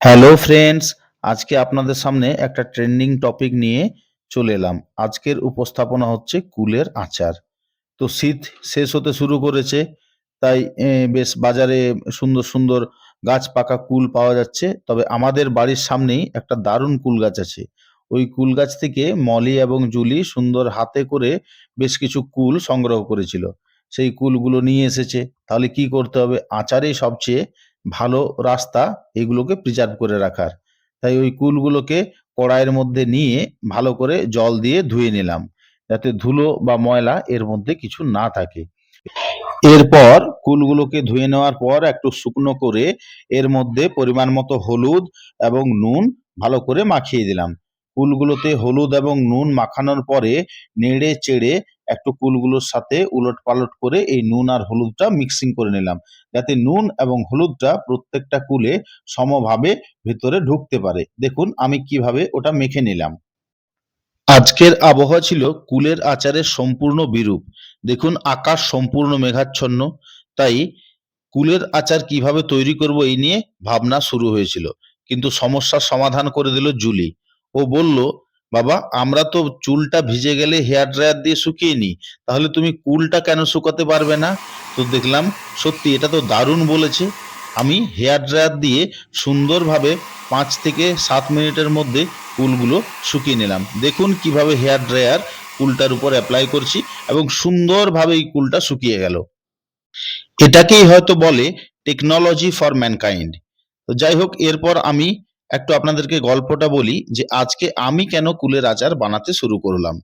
Hello friends আজকে আপনাদের সামনে একটা ট্রেন্ডিং টপিক নিয়ে চলে এলাম। আজকের উপস্থাপনা হচ্ছে কুলের আচার। তো শীত শেষ হতে শুরু করেছে, তাই বেশ বাজারে সুন্দর সুন্দর গাছ পাকা কুল পাওয়া যাচ্ছে। তবে আমাদের বাড়ির সামনেই একটা দারুণ কুল গাছ আছে। ওই কুল গাছ থেকে মলি এবং জুলি সুন্দর হাতে করে বেশ কিছু কুল সংগ্রহ করেছিল। সেই কুলগুলো নিয়ে এসেছে। তাহলে কি করতে হবে? আচারেই সবচেয়ে ভালো রাস্তা এগুলোকে প্রিজার্ভ করে রাখার। তাই ওই কুলগুলোকে কড়াইয়ের মধ্যে নিয়ে ভালো করে জল দিয়ে ধুয়ে নিলাম, যাতে ধুলো বা ময়লা এর মধ্যে কিছু না থাকে। এরপর কুলগুলোকে ধুয়ে নেওয়ার পর একটু শুকনো করে এর মধ্যে পরিমাণ মতো হলুদ এবং নুন ভালো করে মাখিয়ে দিলাম। কুলগুলোতে হলুদ এবং নুন মাখানোর পরে নেড়ে চেড়ে একটু কুলগুলোর সাথে উলট পালট করে এই নুন আর হলুদটা মিক্সিং করে নিলাম। যাতে নুন এবং হলুদটা প্রত্যেকটা কুলে সমভাবে ভেতরে ঢুকতে পারে। দেখুন, আমি কীভাবে ওটা মেখে নিলাম। আজকের আবহাওয়া ছিল কুলের আচারের সম্পূর্ণ বিরূপ। দেখুন, আকাশ সম্পূর্ণ মেঘাচ্ছন্ন। তাই কুলের আচার কীভাবে তৈরি করব এই নিয়ে ভাবনা শুরু হয়েছিল। কিন্তু সমস্যার সমাধান করে দিল জুলি। ও বলল বাবা, আমরা তো চুলটা ভিজে গেলে হেয়ার ড্রায়ার দিয়ে শুকিয়ে নিই। তাহলে তুমি কুলটা কেন শুকাতে পারবে না? তো দেখলাম, সত্যি এটা তো দারুণ বলেছে। আমি হেয়ার ড্রায়ার দিয়ে সুন্দরভাবে পাঁচ থেকে সাত মিনিটের মধ্যে কুলগুলো শুকিয়ে নিলাম। দেখুন কীভাবে হেয়ার ড্রায়ার কুলটার উপর অ্যাপ্লাই করছি এবং সুন্দরভাবে এই কুলটা শুকিয়ে গেল। এটাকেই হয়তো বলে টেকনোলজি ফর ম্যানকাইন্ড তো যাই হোক, এরপর আমি একটু আপনাদেরকে গল্পটা বলি যে আজকে আমি কেন কুলের আচার বানাতে শুরু করলাম।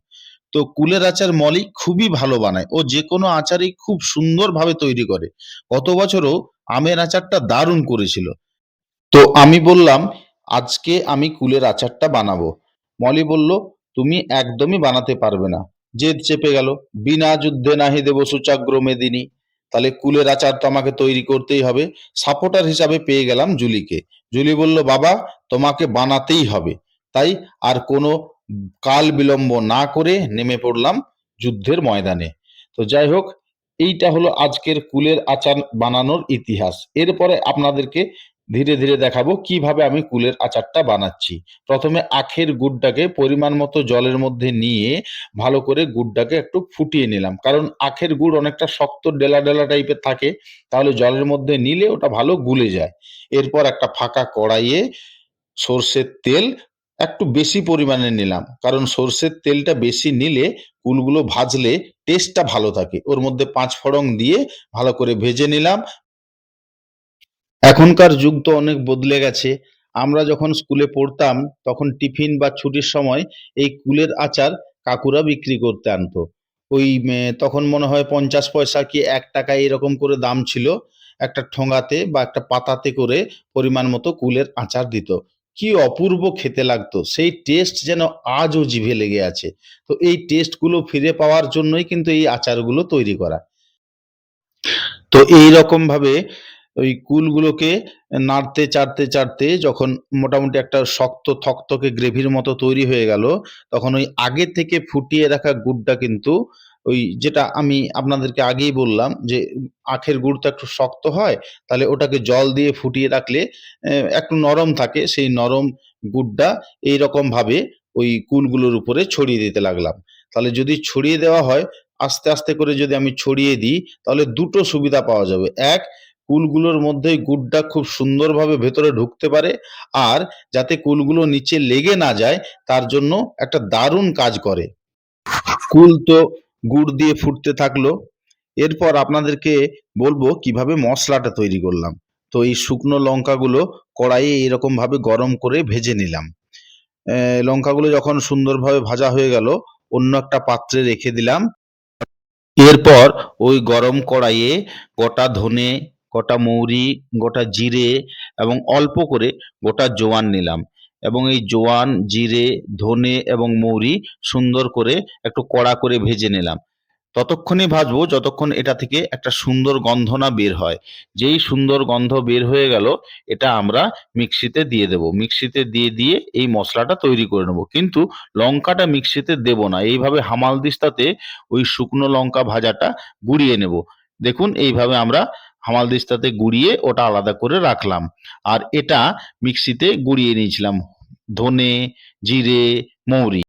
তো কুলের আচার মলি খুবই ভালো বানায় ও যে কোনো আচারই খুব সুন্দরভাবে তৈরি করে। গত বছরও আমের আচারটা দারুণ করেছিল। তো আমি বললাম, আজকে আমি কুলের আচারটা বানাবো। মলি বলল, তুমি একদমই বানাতে পারবে না। জেদ চেপে গেল, বিনা যুদ্ধে নাহি দেব সুচাগ্র মেদিনী। তাহলে কুলের আচার তো আমাকে তৈরি করতেই হবে। সাপোর্টার হিসাবে পেয়ে গেলাম জুলিকে। জুলি বলল, বাবা, তোমাকে বানাতেই হবে। তাই আর কোনো কাল বিলম্ব না করে নেমে পড়লাম যুদ্ধের ময়দানে। তো যাই হোক, এইটা হলো আজকের কুলের আচার বানানোর ইতিহাস। এরপরে আপনাদেরকে ধীরে ধীরে দেখাবো কীভাবে আমি কুলের আচারটা বানাচ্ছি। প্রথমে আখের গুড়টাকে পরিমাণ মতো জলের মধ্যে নিয়ে ভালো করে গুড়টাকে একটু ফুটিয়ে নিলাম। কারণ আখের গুড় অনেকটা শক্ত, ডেলা ডেলা টাইপের থাকে, তাহলে জলের মধ্যে নিলে ওটা ভালো গুলে যায়। এরপর একটা ফাঁকা কড়াইয়ে সর্ষের তেল একটু বেশি পরিমাণে নিলাম। কারণ সর্ষের তেলটা বেশি নিলে কুলগুলো ভাজলে টেস্টটা ভালো থাকে। ওর মধ্যে পাঁচ ফড়ং দিয়ে ভালো করে ভেজে নিলাম এখনকার যুগ তো অনেক বদলে গেছে। আমরা যখন স্কুলে পড়তাম, তখন টিফিন বা ছুটির সময় এই কুলের আচার কাকুরা বিক্রি করতে আনতো। ওই তখন মনে হয় পঞ্চাশ পয়সা কি এক টাকা এরকম করে দাম ছিল। একটা ঠোঙাতে বা একটা পাতাতে করে পরিমাণ মতো কুলের আচার দিত। কি অপূর্ব খেতে লাগতো। সেই টেস্ট যেন আজও জিভে লেগে আছে। তো এই টেস্টগুলো ফিরে পাওয়ার জন্যই কিন্তু এই আচারগুলো তৈরি করা। তো এই রকম ভাবে ওই কুলগুলোকে নাড়তে, চাড়তে চাড়তে যখন মোটামুটি একটা শক্ত, থকথকে গ্রেভির মতো তৈরি হয়ে গেল, তখন ওই আগে থেকে ফুটিয়ে রাখা গুড়টা কিন্তু ওই যেটা আমি আপনাদেরকে আগেই বললাম যে আখের গুড়টা একটু শক্ত হয়, তাহলে ওটাকে জল দিয়ে ফুটিয়ে রাখলে একটু নরম থাকে, সেই নরম গুড়টা এই রকম ভাবে ওই কুলগুলোর উপরে ছড়িয়ে দিতে লাগলাম। তাহলে যদি ছড়িয়ে দেওয়া হয়, আস্তে আস্তে করে যদি আমি ছড়িয়ে দিই, তাহলে দুটো সুবিধা পাওয়া যাবে। এক কুলগুলোর মধ্যে গুড়টা খুব সুন্দরভাবে ভেতরে ঢুকতে পারে আর যাতে কুলগুলো নিচে লেগে না যায়, তার জন্য একটা দারুণ কাজ করে। কুল তো গুড় দিয়ে ফুটতে থাকল। এরপর আপনাদেরকে বলব কীভাবে মশলাটা তৈরি করলাম। তো এই শুকনো লঙ্কাগুলো কড়াইয়ে এরকমভাবে গরম করে ভেজে নিলাম। লঙ্কাগুলো যখন সুন্দরভাবে ভাজা হয়ে গেল, অন্য একটা পাত্রে রেখে দিলাম। এরপর ওই গরম কড়াইয়ে গোটা ধনে গোটা মৌরি, গোটা জিরে এবং অল্প করে গোটা জোয়ান নিলাম এবং এই জোয়ান, জিরে, ধনে এবং মৌরি সুন্দর করে একটু কড়া করে ভেজে নিলাম। ততক্ষণই ভাজবো যতক্ষণ এটা থেকে একটা সুন্দর গন্ধ না বের হয়। যেই সুন্দর গন্ধ বের হয়ে গেল এটা আমরা মিক্সিতে দিয়ে দেব। মিক্সিতে দিয়ে দিয়ে এই মশলাটা তৈরি করে নেব। কিন্তু লঙ্কাটা মিক্সিতে দেব না। এইভাবে হামাল দিস্তাতে ওই শুকনো লঙ্কা ভাজাটা গুঁড়িয়ে নেব। দেখুন এইভাবে আমরা হামালদিস্তাতে গুঁড়িয়ে ওটা আলাদা করে রাখলাম। আর এটা মিক্সিতে গুঁড়িয়ে নিয়েছিলাম। ধনে জিরে মৌরি।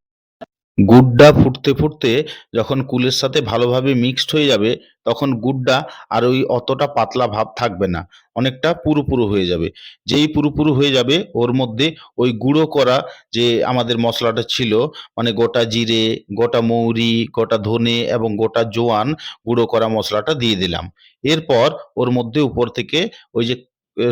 গুড়টা ফুটতে ফুটতে যখন কুলের সাথে ভালোভাবে মিক্সড হয়ে যাবে, তখন গুড়টা আর ওই অতটা পাতলা ভাব থাকবে না। অনেকটা পুরো পুরো হয়ে যাবে। যেই পুরো পুরো হয়ে যাবে, ওর মধ্যে ওই গুঁড়ো করা যে আমাদের মশলাটা ছিল মানে গোটা জিরে, গোটা মৌরি, গোটা ধনে এবং গোটা জোয়ান গুঁড়ো করা মশলাটা দিয়ে দিলাম। এরপর ওর মধ্যে উপর থেকে ওই যে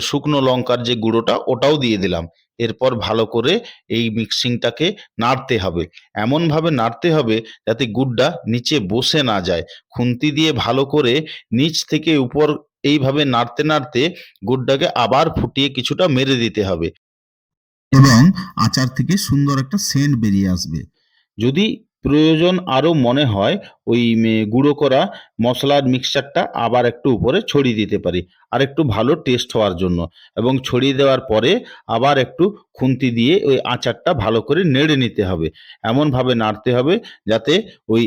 শুকনো লঙ্কার যে গুঁড়োটা ওটাও দিয়ে দিলাম। এরপর ভালো করে এই মিক্সিংটাকে নাড়তে হবে। এমনভাবে নাড়তে হবে যাতে গুড়টা নিচে বসে না যায়। খুন্তি দিয়ে ভালো করে নিচ থেকে উপর এইভাবে নাড়তে নাড়তে গুড়টাকে আবার ফুটিয়ে কিছুটা মেরে দিতে হবে। এবং আচার থেকে সুন্দর একটা সেন্ট বেরিয়ে আসবে। যদি প্রয়োজন আরও মনে হয়, ওই গুঁড়ো করা মশলার মিক্সচারটা আবার একটু উপরে ছড়িয়ে দিতে পারি। আর একটু ভালো টেস্ট হওয়ার জন্য। এবং ছড়িয়ে দেওয়ার পরে আবার একটু খুন্তি দিয়ে ওই আচারটা ভালো করে নেড়ে নিতে হবে। এমনভাবে নাড়তে হবে যাতে ওই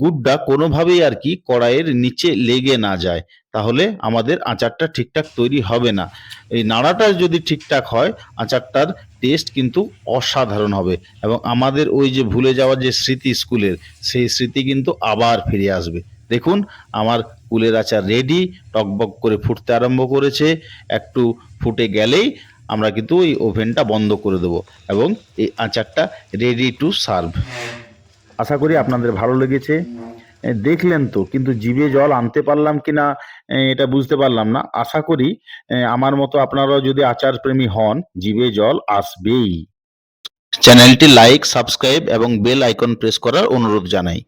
গুড়টা কোনোভাবেই আর কি কড়াইয়ের নিচে লেগে না যায়। তাহলে আমাদের আচারটা ঠিকঠাক তৈরি হবে না। এই নাড়াটা যদি ঠিকঠাক হয়, আচারটার টেস্ট কিন্তু অসাধারণ হবে। এবং আমাদের ওই যে ভুলে যাওয়ার যে স্মৃতি স্কুলের, সেই স্মৃতি কিন্তু আবার ফিরে আসবে। দেখুন, আমার কুলের আচার রেডি টকবক করে ফুটতে আরম্ভ করেছে। একটু ফুটে গেলেই আমরা কিন্তু ওই ওভেনটা বন্ধ করে দেবো এবং এই আচারটা রেডি টু সার্ভ আশা করি আপনাদের ভালো লেগেছে। দেখলেন তো, কিন্তু জিভে জল আনতে পারলাম কি না এটা বুঝতে পারলাম না। আশা করি আমার মতো আপনারাও যদি আচার প্রেমী হন, জিভে জল আসবেই। চ্যানেলটি লাইক, সাবস্ক্রাইব এবং বেল আইকন প্রেস করার অনুরোধ জানাই।